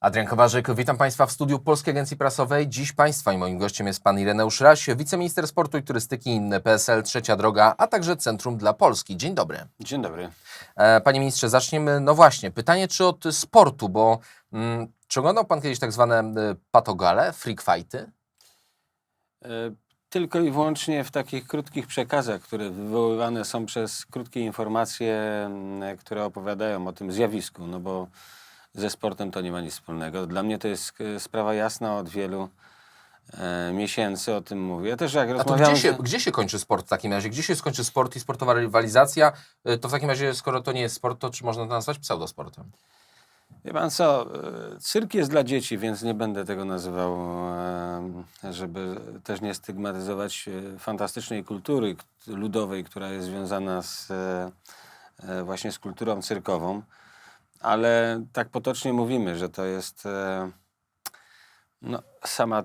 Adrian Kowarzyk, witam Państwa w studiu Polskiej Agencji Prasowej. Dziś Państwa i moim gościem jest Pan Ireneusz Raś, wiceminister sportu i turystyki PSL Trzecia Droga, a także Centrum dla Polski. Dzień dobry. Dzień dobry. E, Panie ministrze, zaczniemy, no właśnie, pytanie czy od sportu, bo mm, czy oglądał Pan kiedyś tak zwane e, patogale, freak fighty? E, Tylko i wyłącznie w takich krótkich przekazach, które wywoływane są przez krótkie informacje, m, które opowiadają o tym zjawisku, no bo ze sportem to nie ma nic wspólnego. Dla mnie to jest e, sprawa jasna od wielu e, miesięcy, o tym mówię. Ja też jak A to rozmawiałem... gdzie się, gdzie się kończy sport w takim razie? Gdzie się skończy sport i sportowa rywalizacja? E, To w takim razie, skoro to nie jest sport, to czy można to nazwać pseudosportem? Wie pan co, e, cyrk jest dla dzieci, więc nie będę tego nazywał, e, żeby też nie stygmatyzować e, fantastycznej kultury k- ludowej, która jest związana z, e, e, właśnie z kulturą cyrkową. Ale tak potocznie mówimy, że to jest, e, no sama,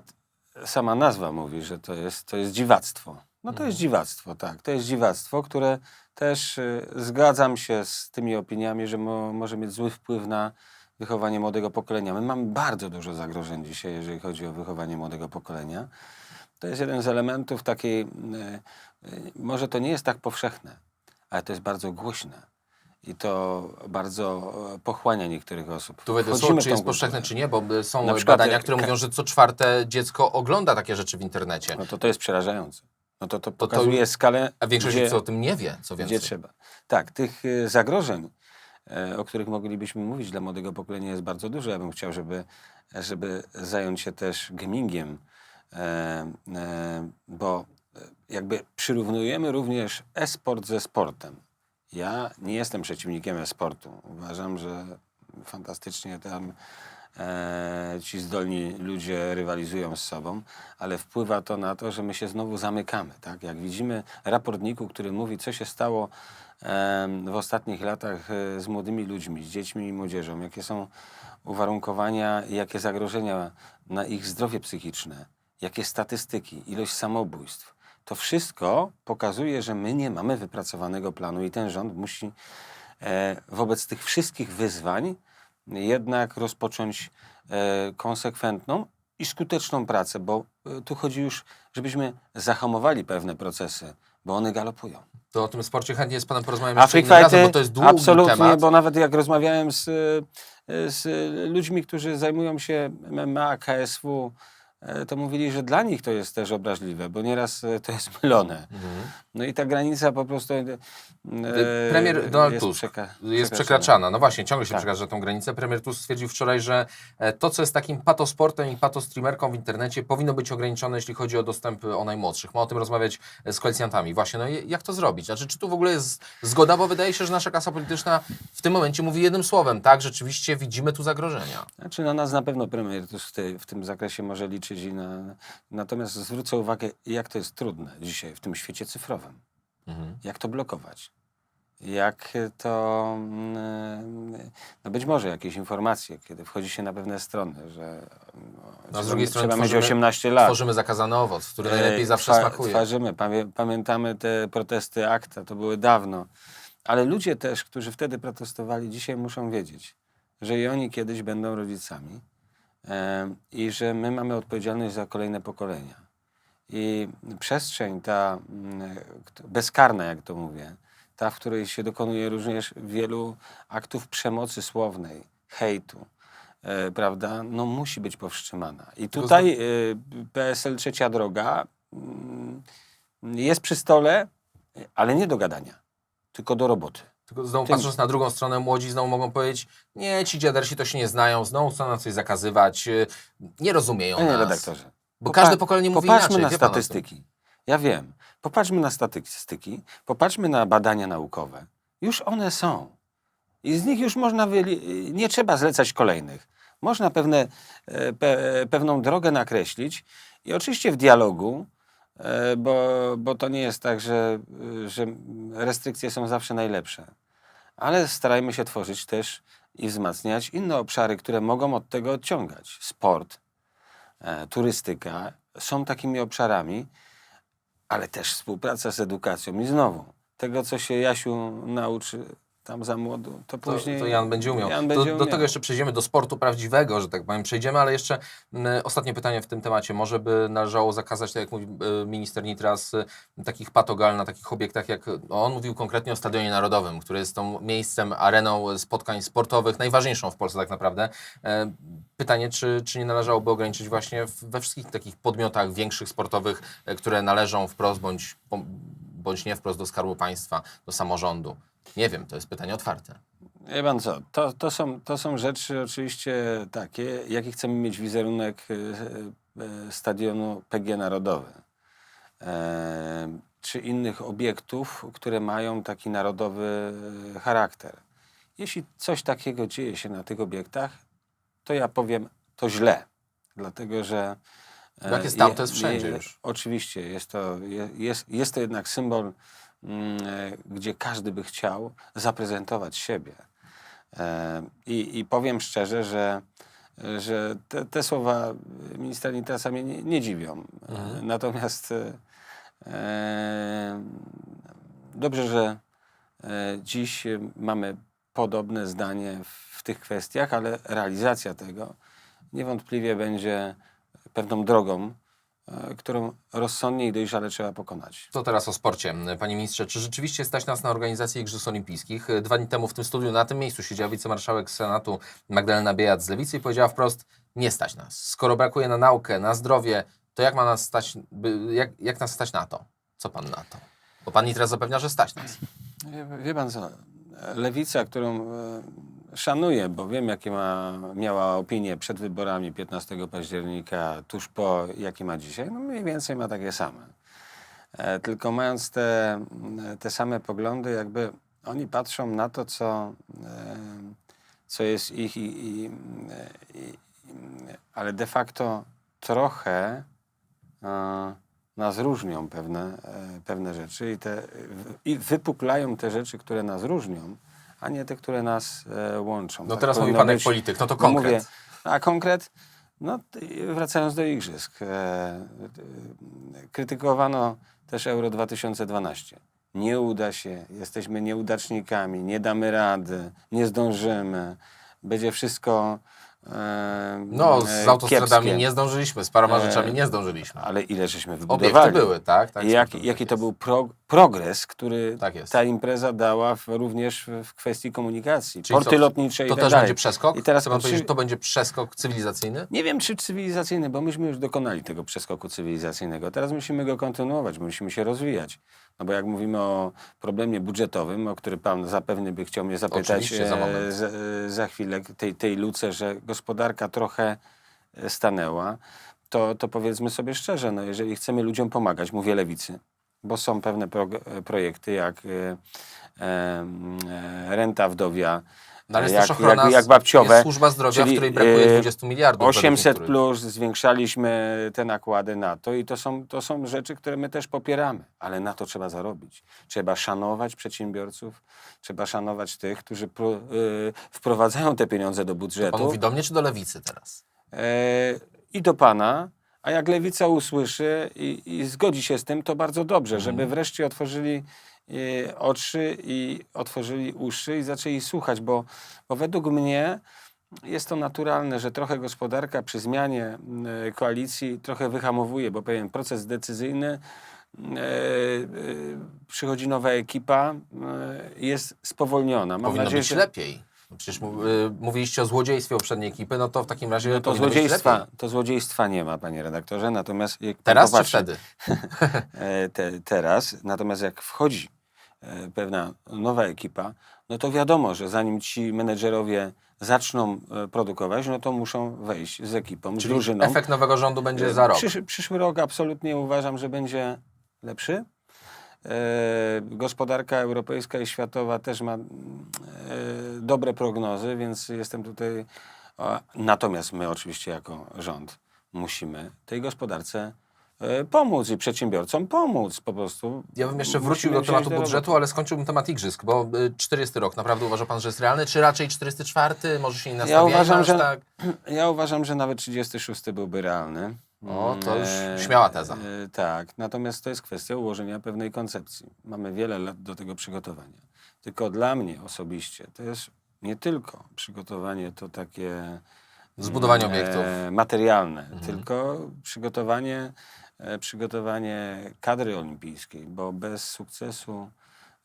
sama nazwa mówi, że to jest, to jest dziwactwo. No to jest dziwactwo, tak. To jest dziwactwo, które też e, zgadzam się z tymi opiniami, że mo, może mieć zły wpływ na wychowanie młodego pokolenia. My mamy bardzo dużo zagrożeń dzisiaj, jeżeli chodzi o wychowanie młodego pokolenia. To jest jeden z elementów takiej, e, może to nie jest tak powszechne, ale to jest bardzo głośne. I to bardzo e, pochłania niektórych osób. Tu Wchodzimy słowo, czy jest powszechne, czy nie, bo są Na przykład, badania, e, które mówią, że co czwarte dziecko ogląda takie rzeczy w internecie. No to to jest przerażające. No to, to to- pokazuje skalę, A większość gdzie, o tym nie wie, co więcej. gdzie trzeba. Tak, tych e, zagrożeń, o których moglibyśmy mówić dla młodego pokolenia jest bardzo dużo. Ja bym chciał, żeby, żeby zająć się też gamingiem, bo jakby przyrównujemy również e-sport ze sportem. Ja nie jestem przeciwnikiem e-sportu. Uważam, że fantastycznie tam e, ci zdolni ludzie rywalizują z sobą, ale wpływa to na to, że my się znowu zamykamy. Tak? Jak widzimy raport NIK-u, który mówi, co się stało em, w ostatnich latach e, z młodymi ludźmi, z dziećmi i młodzieżą, jakie są uwarunkowania jakie zagrożenia na ich zdrowie psychiczne, jakie statystyki, ilość samobójstw. To wszystko pokazuje, że my nie mamy wypracowanego planu i ten rząd musi e, wobec tych wszystkich wyzwań jednak rozpocząć e, konsekwentną i skuteczną pracę, bo e, tu chodzi już, żebyśmy zahamowali pewne procesy, bo one galopują. To o tym sporcie chętnie z Panem porozmawiam jeszcze innym razem, bo to jest długi absolutnie, temat. bo nawet jak rozmawiałem z, z ludźmi, którzy zajmują się MMA, KSW, to mówili, że dla nich to jest też obraźliwe, bo nieraz e, to jest mylone. Mhm. No i ta granica po prostu e, Premier Donald jest Tusk przeka- jest przekraczana. No właśnie, ciągle się Tak. przekracza tą granicę. Premier Tusk stwierdził wczoraj, że e, to, co jest takim patosportem i patostreamerką w internecie, powinno być ograniczone, jeśli chodzi o dostęp o najmłodszych. Ma o tym rozmawiać e, z koalicjantami. Właśnie, no jak to zrobić? Znaczy, czy tu w ogóle jest zgoda? Bo wydaje się, że nasza klasa polityczna w tym momencie mówi jednym słowem. Tak, rzeczywiście widzimy tu zagrożenia. Znaczy na nas na pewno premier Tusk w tym zakresie może liczyć i na... Natomiast zwrócę uwagę, jak to jest trudne dzisiaj w tym świecie cyfrowym. Mhm. Jak to blokować? Jak to... mm, No być może jakieś informacje, kiedy wchodzi się na pewne strony, że no, No, z drugiej strony trzeba mieć tworzymy- 18 lat. Tworzymy zakazany owoc, który E, najlepiej zawsze twa- smakuje. Twarzymy. Pamię, pamiętamy te protesty akta, to były dawno. Ale ludzie też, którzy wtedy protestowali, dzisiaj muszą wiedzieć, że i oni kiedyś będą rodzicami i że my mamy odpowiedzialność za kolejne pokolenia. I przestrzeń ta mm, bezkarna, jak to mówię, ta, w której się dokonuje również wielu aktów przemocy słownej, hejtu, e, prawda, no musi być powstrzymana. I tutaj e, PSL Trzecia Droga mm, jest przy stole, ale nie do gadania, tylko do roboty. Tylko znowu Tym- patrząc na drugą stronę, młodzi znowu mogą powiedzieć, nie, ci dziadersi to się nie znają, znowu chcą nam coś zakazywać, y, nie rozumieją Panie nas. redaktorze. Bo Popa- każde pokolenie mówi Popatrzmy inaczej, na o tym. statystyki. Ja wiem. Popatrzmy na statystyki, popatrzmy na badania naukowe. Już one są. I z nich już można, wyli- nie trzeba zlecać kolejnych. Można pewne, e, pe, pewną drogę nakreślić i oczywiście w dialogu, e, bo, bo to nie jest tak, że, e, że restrykcje są zawsze najlepsze. Ale starajmy się tworzyć też i wzmacniać inne obszary, które mogą od tego odciągać. Sport, e, turystyka są takimi obszarami, ale też współpraca z edukacją. I znowu, tego, co się Jasiu nauczy tam za młodo, to To, później... to Jan będzie umiał. Jan do, będzie do umiał. tego jeszcze przejdziemy, do sportu prawdziwego, że tak powiem, przejdziemy, ale jeszcze m, ostatnie pytanie w tym temacie. Może by należało zakazać, tak jak mówi e, minister Nitras, e, takich patogal na takich obiektach, jak no, on mówił konkretnie o Stadionie Narodowym, który jest tą miejscem, areną spotkań sportowych, najważniejszą w Polsce tak naprawdę. E, Pytanie, czy, czy nie należałoby ograniczyć właśnie w- we wszystkich takich podmiotach większych, sportowych, e, które należą wprost bądź, bądź nie wprost do Skarbu Państwa, do samorządu? Nie wiem, to jest pytanie otwarte. Wie pan co, to, to, są, to są rzeczy oczywiście takie, jaki chcemy mieć wizerunek e, e, stadionu PG Narodowy. E, czy innych obiektów, które mają taki narodowy charakter. Jeśli coś takiego dzieje się na tych obiektach, to ja powiem to źle. Dlatego, że. Jak jest tam, to jest wszędzie je- już. Oczywiście, jest to, je- jest, jest to jednak symbol, gdzie każdy by chciał zaprezentować siebie. E, I, i powiem szczerze, że, że te, te słowa ministra Nitrasa mnie nie, nie dziwią. E, Natomiast e, e, dobrze, że e, dziś e, mamy podobne zdanie w tych kwestiach, ale realizacja tego niewątpliwie będzie pewną drogą, e, którą rozsądnie i dojrzale trzeba pokonać. To teraz o sporcie. Panie ministrze, czy rzeczywiście stać nas na organizację Igrzysk Olimpijskich? Dwa dni temu w tym studiu, na tym miejscu siedziała wicemarszałek Senatu Magdalena Biejat z Lewicy i powiedziała wprost, nie stać nas. Skoro brakuje na naukę, na zdrowie, to jak ma nas stać, jak, jak nas stać na to? Co pan na to? Bo pan Nitras zapewnia, że stać nas. Wie, wie pan co, lewica, którą e, szanuję, bo wiem, jakie ma, miała opinie przed wyborami 15 października, tuż po, jakie ma dzisiaj, no mniej więcej ma takie same. E, tylko mając te, te same poglądy, jakby oni patrzą na to, co, e, co jest ich, i, i, i, ale de facto trochę e, nas różnią pewne, e, pewne rzeczy i, te, i wypuklają te rzeczy, które nas różnią, a nie te, które nas e, łączą. No Tak teraz mówi pan jak być. polityk, no to No konkret. mówię, a konkret, no wracając do igrzysk, e, krytykowano też Euro 2012. Nie uda się, jesteśmy nieudacznikami, nie damy rady, nie zdążymy, będzie wszystko e, No, e, z autostradami kiepskie. nie zdążyliśmy, z paroma E, rzeczami nie zdążyliśmy. Ale ile żeśmy Obiekty wybudowali. były, tak? tak I jak, jaki to był pro, progres, który Tak ta impreza dała w, również w, kwestii komunikacji. Czyli Porty co, lotnicze i To tak też dalej. będzie przeskok? I teraz Chce pan oczy- powiedzieć, że to będzie przeskok cywilizacyjny? Nie wiem, czy cywilizacyjny, bo myśmy już dokonali tego przeskoku cywilizacyjnego. Teraz musimy go kontynuować, musimy się rozwijać. No bo jak mówimy o problemie budżetowym, o który pan zapewne by chciał mnie zapytać za e, za, e, za chwilę, tej, tej luce, że gospodarka trochę e, stanęła, to, to powiedzmy sobie szczerze, no jeżeli chcemy ludziom pomagać, mówię lewicy, bo są pewne e, projekty jak e, e, e, renta wdowia, No, ale jest jak, ochrona, jak, jak babciowe. jest służba zdrowia, w czyli, której brakuje e, 20 miliardów. według 800 niektórych. plus zwiększaliśmy te nakłady na to i to są, to są rzeczy, które my też popieramy, ale na to trzeba zarobić. Trzeba szanować przedsiębiorców, trzeba szanować tych, którzy pro, y, wprowadzają te pieniądze do Pan budżetu mówi do mnie czy do lewicy teraz? e, i do pana. A jak lewica usłyszy i, i zgodzi się z tym, to bardzo dobrze, żeby wreszcie otworzyli e, oczy i otworzyli uszy i zaczęli słuchać, bo, bo według mnie jest to naturalne, że trochę gospodarka przy zmianie e, koalicji trochę wyhamowuje, bo pewien proces decyzyjny, e, e, przychodzi nowa ekipa, e, jest spowolniona. Mam Powinno nadzieję, być że lepiej. No Przecież y, mówiliście o złodziejstwie poprzedniej ekipy, no to w takim razie no to, złodziejstwa, to złodziejstwa nie ma, panie redaktorze. Natomiast Teraz czy popatrzy- wtedy? e, te, teraz. Natomiast jak wchodzi e, pewna nowa ekipa, no to wiadomo, że zanim ci menedżerowie zaczną e, produkować, no to muszą wejść z ekipą, z Czyli drużyną. efekt nowego rządu będzie za rok. Przysz, przyszły rok absolutnie uważam, że będzie lepszy. E, gospodarka europejska i światowa też ma e, dobre prognozy, więc jestem tutaj. Natomiast my oczywiście jako rząd musimy tej gospodarce e, pomóc i przedsiębiorcom pomóc po prostu. Ja bym jeszcze Musimy wrócił do wziąć tematu do budżetu, ale skończyłbym temat igrzysk, bo y, 40 rok, naprawdę uważa pan, że jest realny, czy raczej 44? Może się nie nastawiajmy uważam, aż że- tak? Ja uważam, że nawet 36 byłby realny. O, to już E, śmiała teza. E, tak, natomiast to jest kwestia ułożenia pewnej koncepcji. Mamy wiele lat do tego przygotowania. Tylko dla mnie osobiście to jest nie tylko przygotowanie to takie Zbudowanie mm, obiektów. e, materialne, tylko przygotowanie, e, przygotowanie kadry olimpijskiej, bo bez sukcesu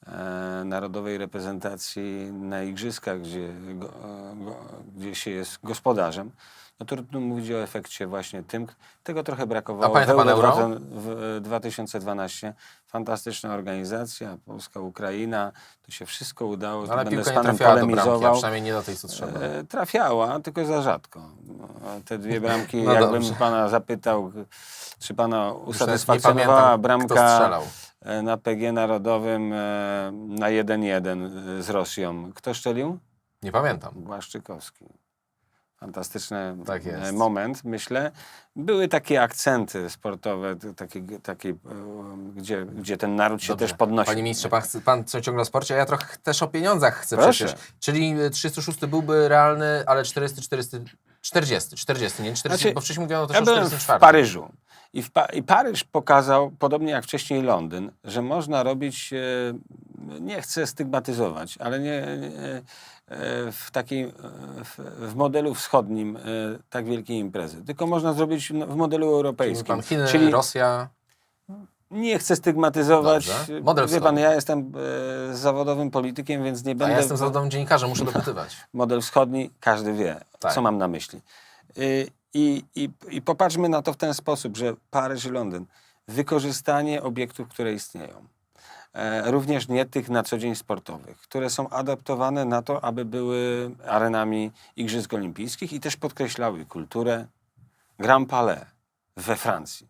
e, narodowej reprezentacji na igrzyskach, gdzie, go, go, gdzie się jest gospodarzem, no trudno mówić o efekcie właśnie tym. Tego trochę brakowało A pamięta pan Euro Euro? w e, 2012. Fantastyczna organizacja, Polska, Ukraina, to się wszystko udało. Tu Ale będę z nie panem trafiała do bramki, a polemizował. przynajmniej nie do tej, co trzeba. E, trafiała, tylko za rzadko. No, Te dwie bramki, No jakbym dobrze. pana zapytał, czy pana nie usatysfakcjonowała bramka e, na PG Narodowym e, na 1-1 z Rosją. Kto szczelił? Nie pamiętam. Błaszczykowski. Fantastyczny Tak e, moment, myślę. Były takie akcenty sportowe, takie, takie, e, gdzie, gdzie ten naród się Dobrze. też podnosi. Panie ministrze, pan, pan co ciągle o sporcie, a ja trochę też o pieniądzach chcę Proszę. przecież. Czyli y, 36 byłby realny, ale 40, 40, 40, 40, nie 40, Znaczy, bo wcześniej mówiono też Ja o byłem w 44. Paryżu i, w pa- i Paryż pokazał, podobnie jak wcześniej Londyn, że można robić, e, nie chcę stygmatyzować, ale nie, nie e, w takiej, e, w, w modelu wschodnim e, tak wielkiej imprezy, tylko można zrobić w modelu Czyli europejskim. pan Chiny, Czyli Rosja. nie chcę stygmatyzować. Model Wie pan, ja jestem e, zawodowym politykiem, więc nie A będę... ja jestem zawodowym dziennikarzem, muszę dopytywać. model wschodni, każdy wie, Tak. co mam na myśli. I, i, I popatrzmy na to w ten sposób, że Paryż i Londyn, wykorzystanie obiektów, które istnieją, e, również nie tych na co dzień sportowych, które są adaptowane na to, aby były arenami Igrzysk Olimpijskich i też podkreślały kulturę Grand Palais we Francji,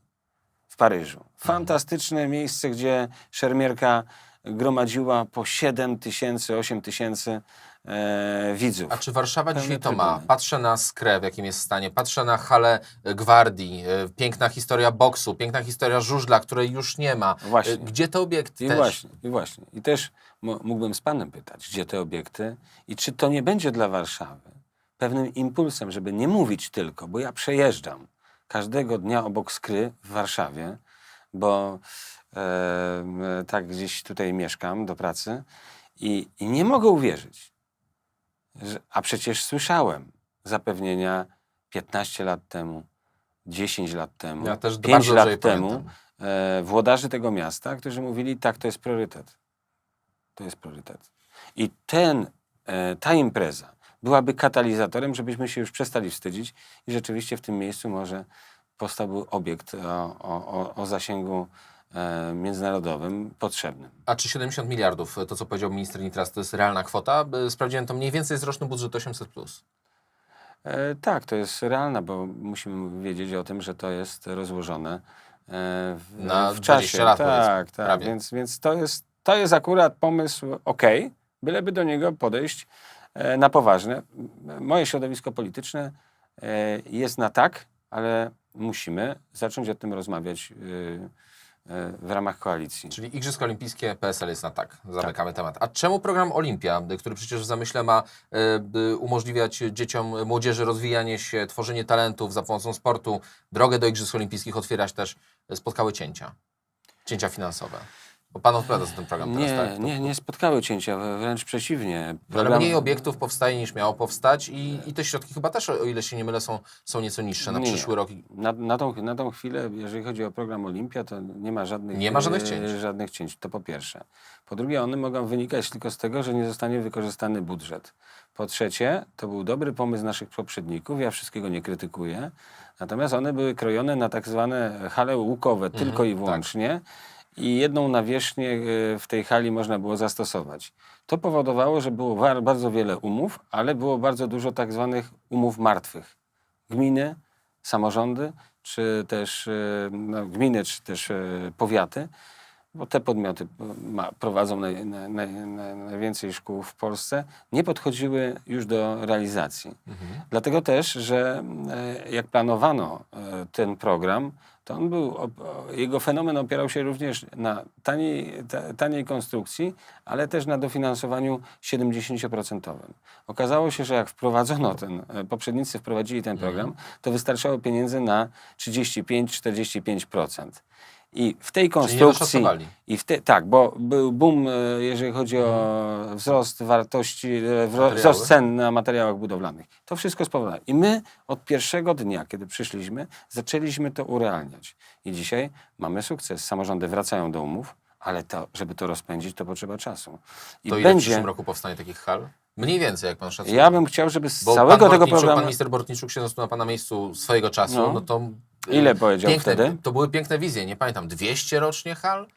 w Paryżu. Fantastyczne miejsce, gdzie szermierka gromadziła po 7 tysięcy, 8 tysięcy e, widzów. A czy Warszawa Pełne dzisiaj to ma? trybuny. Patrzę na skrę, w jakim jest stanie, patrzę na halę e, Gwardii, e, piękna historia boksu, piękna historia żużla, której już nie ma. Właśnie. E, Gdzie te obiekty I też? właśnie, i właśnie. I też mo- mógłbym z panem pytać, gdzie te obiekty i czy to nie będzie dla Warszawy pewnym impulsem, żeby nie mówić tylko, bo ja przejeżdżam każdego dnia obok Skry w Warszawie, bo e, tak gdzieś tutaj mieszkam do pracy i, i nie mogę uwierzyć, że, a przecież słyszałem zapewnienia 15 lat temu, 10 lat temu, Ja też 5 bardzo lat temu, pamiętam. e, włodarzy tego miasta, którzy mówili, tak, to jest priorytet. To jest priorytet. I ten, e, ta impreza byłaby katalizatorem, żebyśmy się już przestali wstydzić i rzeczywiście w tym miejscu może powstałby obiekt o, o, o, o zasięgu międzynarodowym potrzebnym. A czy 70 miliardów, to co powiedział minister Nitras, to jest realna kwota? E, Sprawdziłem to mniej więcej jest roczny budżet 800+. Plus. E, tak, to jest realne, bo musimy wiedzieć o tym, że to jest rozłożone e, w, Na w 20 czasie. lat, tak, tak. prawie. Więc, więc to, jest, to jest akurat pomysł ok, byleby do niego podejść e, na poważnie. M- Moje środowisko polityczne e, jest na tak, ale musimy zacząć o tym rozmawiać e, e, w ramach koalicji. Czyli Igrzyska Olimpijskie PSL jest na tak. Zamykamy temat. A czemu program Olimpia, który przecież w zamyśle ma y, umożliwiać dzieciom, młodzieży rozwijanie się, tworzenie talentów za pomocą sportu, drogę do Igrzysk Olimpijskich otwierać też, y, spotkały cięcia? Cięcia finansowe. Bo pan odpowiada za ten program teraz, Nie, tak? nie, nie spotkały cięcia, wręcz przeciwnie. No, Ale Program- mniej obiektów powstaje niż miało powstać i, i te środki chyba też, o ile się nie mylę, są, są nieco niższe na Nie, przyszły rok. Na, na, tą, na tą chwilę, jeżeli chodzi o program Olimpia, to nie ma żadnych, Nie ma żadnych e, cięć. żadnych cięć. To po pierwsze. Po drugie, one mogą wynikać tylko z tego, że nie zostanie wykorzystany budżet. Po trzecie, to był dobry pomysł naszych poprzedników, ja wszystkiego nie krytykuję, natomiast one były krojone na tak zwane hale łukowe tylko i wyłącznie i jedną nawierzchnię e, w tej hali można było zastosować. To powodowało, że było bardzo wiele umów, ale było bardzo dużo tak zwanych umów martwych. Gminy, samorządy, czy też e, no, gminy, czy też e, powiaty, bo te podmioty ma, prowadzą naj, naj, naj, naj, najwięcej szkół w Polsce, nie podchodziły już do realizacji. Dlatego też, że jak planowano ten program, to on był, jego fenomen opierał się również na taniej, ta, taniej konstrukcji, ale też na dofinansowaniu 70%. Okazało się, że jak wprowadzono ten, e, poprzednicy wprowadzili ten program, to wystarczało pieniędzy na 35-45%. I w tej konstrukcji. I w te, tak, bo był boom, e, jeżeli chodzi o wzrost wartości, e, Materiały. wzrost cen na materiałach budowlanych. To wszystko spowodowało. I my od pierwszego dnia, kiedy przyszliśmy, zaczęliśmy to urealniać. I dzisiaj mamy sukces. Samorządy wracają do umów, ale to, żeby to rozpędzić, to potrzeba czasu. I To ile w będzie. przyszłym roku powstanie takich hal? Mniej więcej, jak pan szacuje. Ja bym chciał, żeby z Bo całego pan tego programu. Pan minister Bortniczuk siedząc tu na pana miejscu swojego czasu, no, No. to... Ile powiedział piękne, wtedy? To były piękne wizje, nie pamiętam, 200 rocznie hal?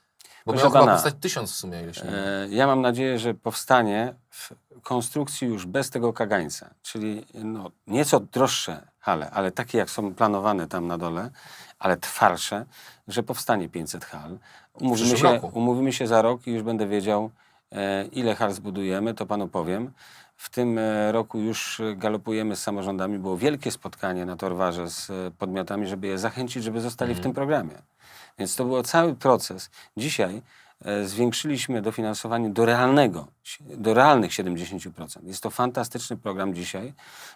Bo Proszę miało chyba pana, powstać tysiąc w sumie, mylę. E, Ja mam nadzieję, że powstanie w konstrukcji już bez tego kagańca, czyli no, nieco droższe hale, ale takie jak są planowane tam na dole, ale twardsze, że powstanie 500 hal. Umówimy się, roku. umówimy się za rok i już będę wiedział, e, ile hal zbudujemy, to panu powiem. W tym e, roku już e, galopujemy z samorządami. Było wielkie spotkanie na Torwarze z e, podmiotami, żeby je zachęcić, żeby zostali w tym programie. Więc to był cały proces. Dzisiaj zwiększyliśmy dofinansowanie do realnego, do realnych 70%. Jest to fantastyczny program dzisiaj.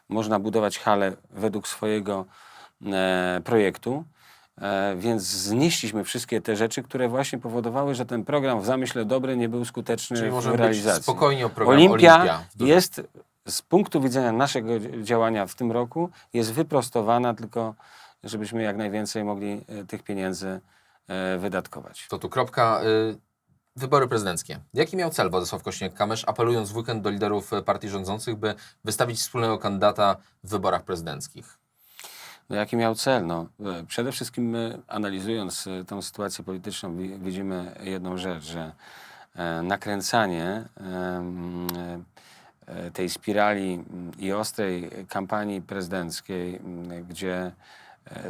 Można budować hale według swojego projektu. E, więc znieśliśmy wszystkie te rzeczy, które właśnie powodowały, że ten program w zamyśle dobry nie był skuteczny Czyli w możemy być realizacji. spokojni o program Olimpia, Olimpia. jest z punktu widzenia naszego działania w tym roku jest wyprostowana, tylko żebyśmy jak najwięcej mogli e, tych pieniędzy e, wydatkować. To tu kropka. Wybory prezydenckie. Jaki miał cel Władysław Kośniak-Kamysz, apelując w weekend do liderów partii rządzących, by wystawić wspólnego kandydata w wyborach prezydenckich? No, jaki miał cel? No, e, przede wszystkim my, analizując e, tą sytuację polityczną wi- widzimy jedną rzecz, że e, nakręcanie tej spirali i ostrej kampanii prezydenckiej, gdzie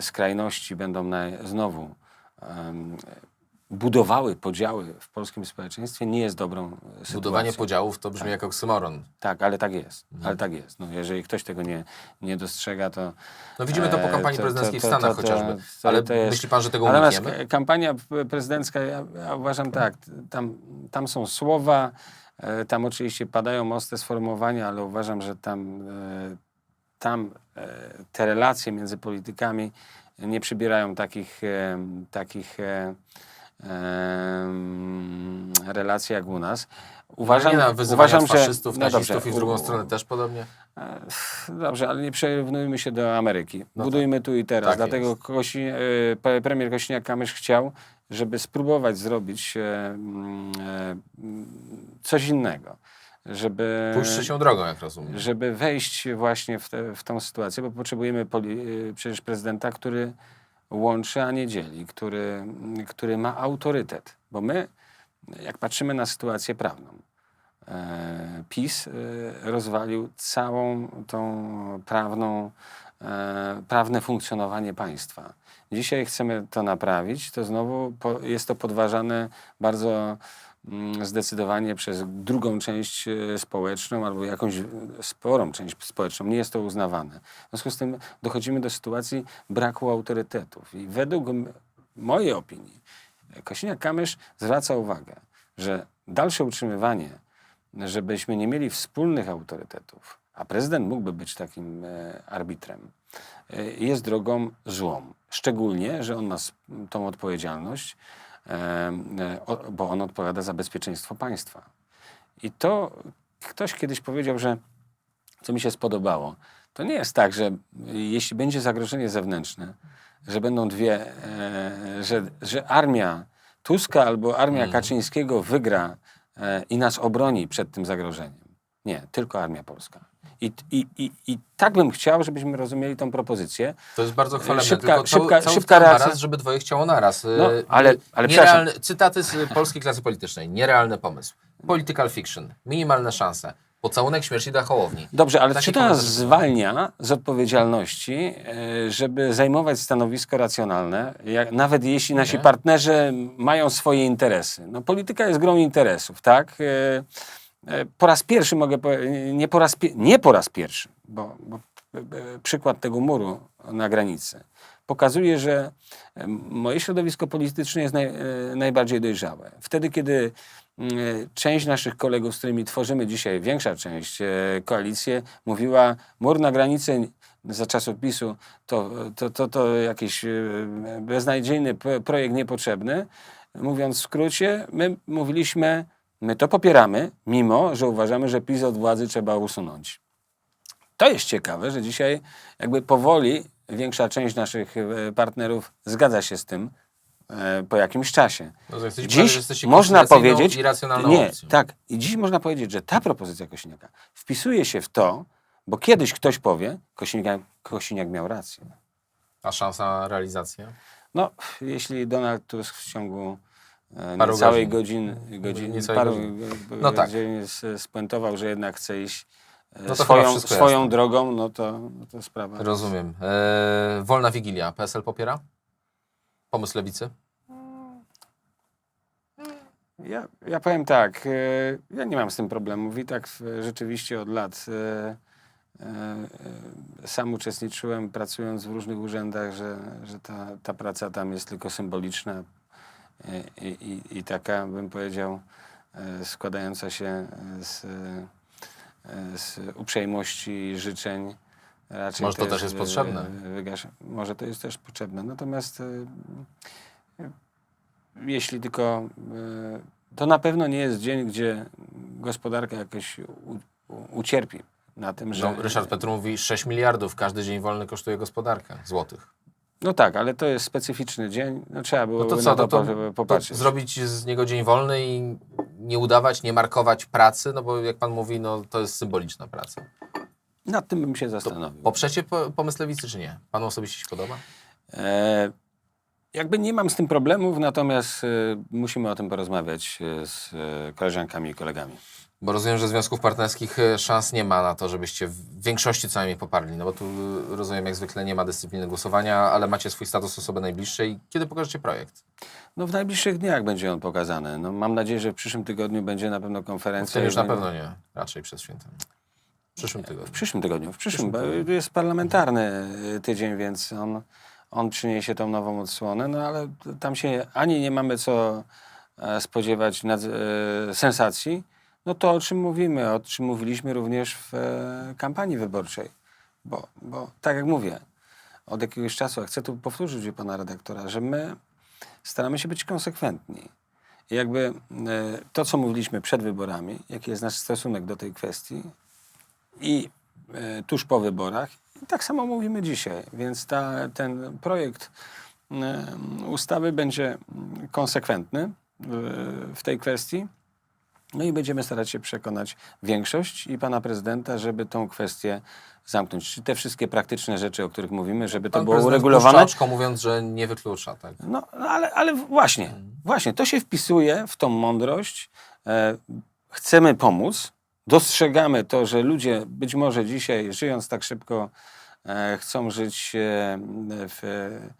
skrajności będą na, znowu budowały podziały w polskim społeczeństwie, nie jest dobrą e, sytuacją. Budowanie podziałów to brzmi jak oksymoron. Tak, ale tak jest. Mhm. Ale tak jest. No, jeżeli ktoś tego nie, nie dostrzega, to, No widzimy to po E, kampanii to- prezydenckiej to- w to- Stanach to- chociażby. Ale jest- myśli pan, że tego Natomiast unikniemy? kampania prezydencka, ja, ja uważam tak, tam, tam są słowa, e, tam oczywiście padają ostre sformułowania, ale uważam, że tam, tam te relacje między politykami nie przybierają takich, takich e, em, relacji jak u nas. Uważam, nie na wyzywania uważam że faszystów, no nazistów dobrze, i w drugą stronę też podobnie? E, Dobrze, ale nie przerównujmy się do Ameryki. No Budujmy tu i teraz. Tak Dlatego. Kosi, e, premier Kośniak-Kamysz chciał, żeby spróbować zrobić e, mm, coś innego. Żeby, Pójść trzecią drogą, jak rozumiem. żeby wejść właśnie w, te, w tą sytuację, bo potrzebujemy poli, przecież prezydenta, który łączy, a nie dzieli, który, który ma autorytet. Bo my, jak patrzymy na sytuację prawną, e, PiS e, rozwalił całą tą prawną, e, prawne funkcjonowanie państwa. Dzisiaj chcemy to naprawić, to znowu jest to podważane bardzo zdecydowanie przez drugą część e, społeczną albo jakąś e, sporą część społeczną. Nie jest to uznawane. W związku z tym dochodzimy do sytuacji braku autorytetów. I według mojej opinii Kośniak-Kamysz zwraca uwagę, że dalsze utrzymywanie, żebyśmy nie mieli wspólnych autorytetów, a prezydent mógłby być takim e, arbitrem, jest drogą złą. Szczególnie, że on ma tą odpowiedzialność, bo on odpowiada za bezpieczeństwo państwa. I to ktoś kiedyś powiedział, że co mi się spodobało, to nie jest tak, że jeśli będzie zagrożenie zewnętrzne, że będą dwie, e, że, że armia Tuska albo armia Kaczyńskiego wygra e, i nas obroni przed tym zagrożeniem. Nie, tylko armia polska. I, i, i, I tak bym chciał, żebyśmy rozumieli tą propozycję. To jest bardzo chwalebne, Szybka- tylko szybka- cały szybka reakcja. naraz, żeby dwoje chciało naraz. No, Y, ale- y, ale nierealny, Cytaty z polskiej klasy politycznej. Nierealny pomysł. Political fiction. Minimalne szanse. Pocałunek śmierci dla Hołowni. Dobrze, ale Takie czy to nas zwalnia z odpowiedzialności, e, żeby zajmować stanowisko racjonalne, jak, nawet jeśli nasi Nie. partnerzy mają swoje interesy? No, polityka jest grą interesów, tak? E, Po raz pierwszy mogę nie po raz, nie po raz pierwszy, bo, bo e, przykład tego muru na granicy pokazuje, że e, moje środowisko polityczne jest naj, najbardziej dojrzałe. Wtedy, kiedy część naszych kolegów, z którymi tworzymy dzisiaj, większa część koalicję, mówiła, mur na granicy za czasów PiSu, to, to, to, to jakiś beznadziejny projekt niepotrzebny. Mówiąc w skrócie, my mówiliśmy, my to popieramy, mimo że uważamy, że PiS od władzy trzeba usunąć. To jest ciekawe, że dzisiaj jakby powoli większa część naszych e, partnerów zgadza się z tym e, po jakimś czasie. No, Dziś można powiedzieć, nie, opcją. tak, i dziś można powiedzieć, że ta propozycja Kosiniaka wpisuje się w to, bo kiedyś ktoś powie, Kosiniak, Kosiniak miał rację. A szansa na realizację? No, jeśli Donald Tusk w ciągu Paru niecałej godzin. godzin, godzin Niecałej paru godziny. go- No tak. godzin spuentował, że jednak chce iść e, No swoją, swoją drogą, no to, no to sprawa. Rozumiem. E, wolna Wigilia. PSL popiera? Pomysł Lewicy? Ja, ja powiem tak, e, ja nie mam z tym problemów i tak e, rzeczywiście od lat e, e, e, sam uczestniczyłem pracując w różnych urzędach, że, że ta, ta praca tam jest tylko symboliczna e, i, i, i taka, bym powiedział, e, składająca się z, e, z uprzejmości i życzeń. Raczej Może to też jest e, potrzebne. Wygasza. Może to jest też potrzebne. Natomiast e, jeśli tylko. e, To na pewno nie jest dzień, gdzie gospodarka jakoś ucierpi na tym, że. No, Ryszard Petru mówi 6 miliardów. Każdy dzień wolny kosztuje gospodarkę. Złotych. No tak, ale to jest specyficzny dzień. No, trzeba było No to co, to, to, to, po- to popatrzeć. zrobić z niego dzień wolny i nie udawać, nie markować pracy, no bo jak pan mówi, no to jest symboliczna praca. Nad tym bym się zastanowił. Poprzecie po, pomysł Lewicy, czy nie? Panu osobiście się podoba? E, jakby nie mam z tym problemów, natomiast e, musimy o tym porozmawiać e, z e, koleżankami i kolegami. Bo rozumiem, że związków partnerskich e, szans nie ma na to, żebyście w większości co najmniej poparli. No bo tu e, rozumiem, jak zwykle nie ma dyscypliny głosowania, ale macie swój status osoby najbliższej. Kiedy pokażecie projekt? No w najbliższych dniach będzie on pokazany. No, mam nadzieję, że w przyszłym tygodniu będzie na pewno W konferencja. tym już na pewno nie. Raczej przed świętem. W przyszłym W tygodniu. przyszłym tygodniu. W przyszłym, bo jest parlamentarny y, tydzień, więc on, on przyniesie tą nową odsłonę, no ale tam się ani nie mamy co e, spodziewać nad, e, sensacji, no to o czym mówimy, o czym mówiliśmy również w e, kampanii wyborczej. Bo, bo tak jak mówię, od jakiegoś czasu, a chcę tu powtórzyć u pana redaktora, że my staramy się być konsekwentni. I jakby e, to, co mówiliśmy przed wyborami, jaki jest nasz stosunek do tej kwestii, i e, tuż po wyborach. I tak samo mówimy dzisiaj, więc ta, ten projekt e, ustawy będzie konsekwentny w tej kwestii. No i będziemy starać się przekonać większość i pana prezydenta, żeby tą kwestię zamknąć. Czy te wszystkie praktyczne rzeczy, o których mówimy, żeby to Pan było prezydent uregulowane. puszcza oczko, mówiąc, że nie wyklucza. Tak? No, ale, ale właśnie, właśnie, to się wpisuje w tą mądrość. E, chcemy pomóc, dostrzegamy to, że ludzie być może dzisiaj, żyjąc tak szybko, e, chcą żyć e, w... E,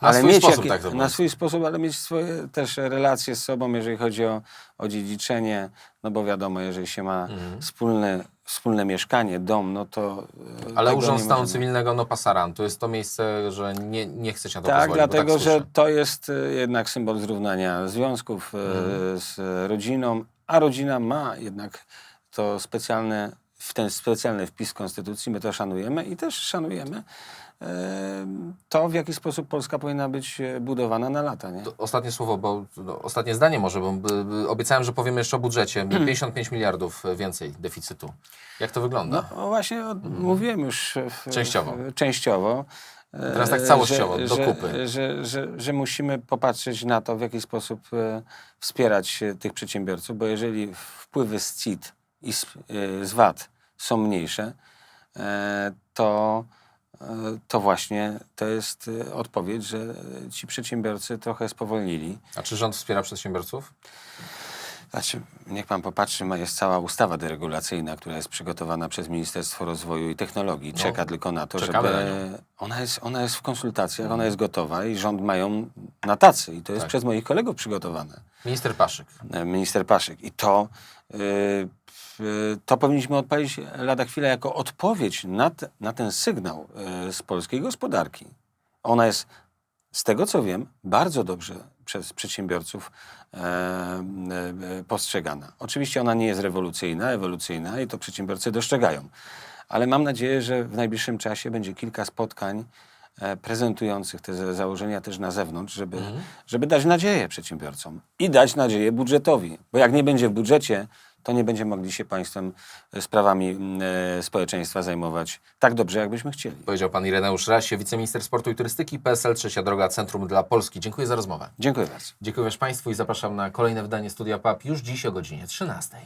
ale swój mieć sposób, tak na swój sposób, ale mieć swoje też relacje z sobą, jeżeli chodzi o, o dziedziczenie, no bo wiadomo, jeżeli się ma Mhm. wspólne, wspólne mieszkanie, dom, no to... e, Ale Urząd Stanu możemy. Cywilnego no pasaran. To jest to miejsce, że nie, nie chcecie na to Tak, pozwolić. bo dlatego tak że to jest e, jednak symbol zrównania związków e, Mhm. z rodziną, a rodzina ma jednak to specjalne, w ten specjalny wpis w Konstytucji, my to szanujemy i też szanujemy e, to, w jaki sposób Polska powinna być e, budowana na lata. Nie? Ostatnie słowo, bo no, ostatnie zdanie może, bo obiecałem, że powiemy jeszcze o budżecie. 55 miliardów więcej deficytu. Jak to wygląda? No właśnie, od, mówiłem już w, Częściowo. W, częściowo. e, Teraz tak całościowo, że, do że, kupy. Że, że, że musimy popatrzeć na to, w jaki sposób e, wspierać e, tych przedsiębiorców, bo jeżeli wpływy z CIT i z, e, z VAT są mniejsze, e, to, e, to właśnie to jest e, odpowiedź, że ci przedsiębiorcy trochę spowolnili. A czy rząd wspiera przedsiębiorców? Znaczy, niech pan popatrzy, jest cała ustawa deregulacyjna, która jest przygotowana przez Ministerstwo Rozwoju i Technologii. No, Czeka tylko na to, żeby... na. Ona jest, ona jest w konsultacjach, ona jest gotowa i rząd mają na tacy. I to jest Tak. przez moich kolegów przygotowane. Minister Paszyk. E, Minister Paszyk. I to, yy, to powinniśmy odpalić lada chwilę jako odpowiedź na, te, na ten sygnał yy, z polskiej gospodarki. Ona jest, z tego co wiem, bardzo dobrze przez przedsiębiorców e, e, postrzegana. Oczywiście ona nie jest rewolucyjna, ewolucyjna i to przedsiębiorcy dostrzegają. ale mam nadzieję, że w najbliższym czasie będzie kilka spotkań e, prezentujących te za- założenia też na zewnątrz, żeby, żeby dać nadzieję przedsiębiorcom i dać nadzieję budżetowi, bo jak nie będzie w budżecie, to nie będziemy mogli się państwem e, sprawami e, społeczeństwa zajmować tak dobrze, jakbyśmy chcieli. Powiedział pan Ireneusz Rasie, wiceminister sportu i turystyki, PSL Trzecia Droga Centrum dla Polski. Dziękuję za rozmowę. Dziękuję bardzo. Dziękuję też Państwu i zapraszam na kolejne wydanie Studia PAP już dziś o godzinie 13.